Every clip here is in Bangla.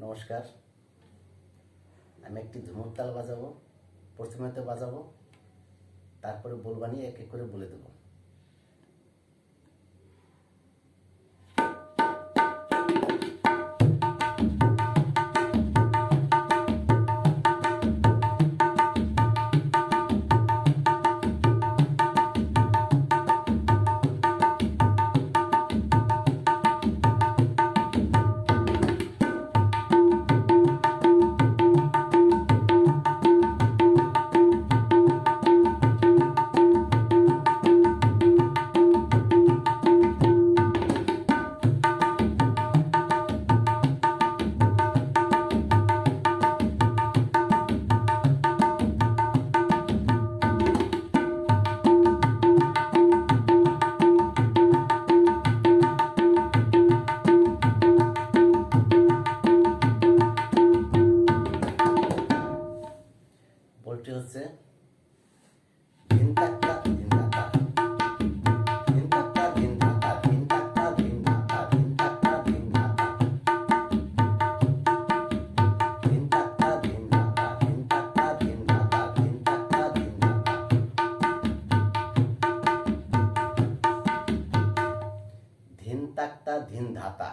নমস্কার। আমি একটি ধুমুর তাল বাজাবো, প্রথমে তো বাজাবো, তারপরে বলবানি এক এক করে বলে দেবো। ওইটি হচ্ছে। ধিন ধিন ধাতা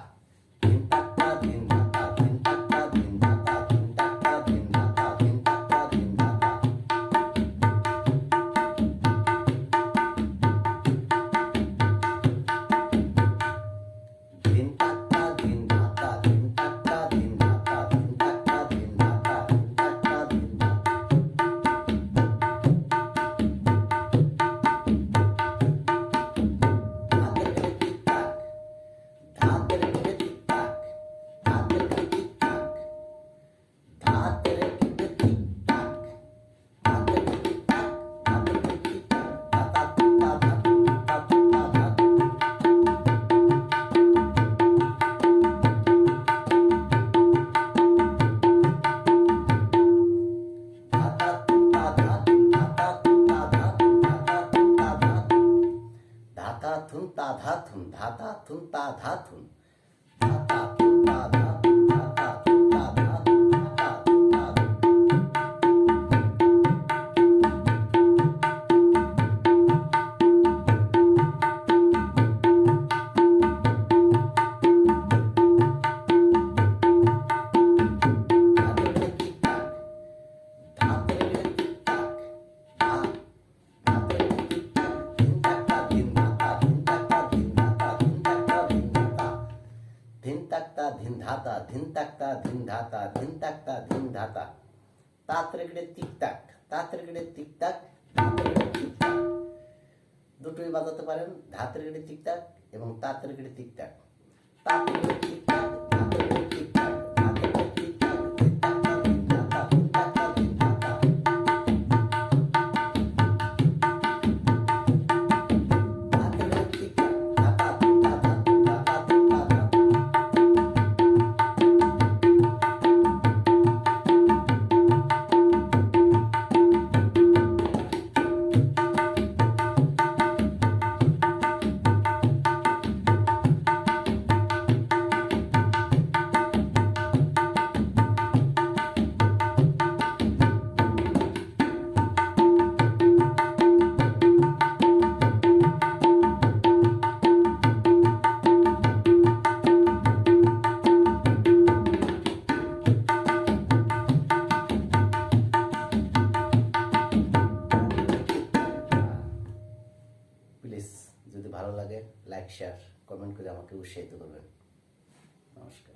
다다 든따다 든다다 든따다 든 धिन धाता धिन टाकता धिन धाता धिन टाकता धिन धाता তাত্রেকড়ে টিকটাক তাত্রেকড়ে টিকটাক টিকটাক দুটোই বাজাতে পারেন ধাত্রেকড়ে টিকটাক এবং তাত্রেকড়ে টিকটাক তাত্রেকড়ে ভালো লাগে লাইক শেয়ার কমেন্ট করে আমাকে উৎসাহিত করবেন। নমস্কার।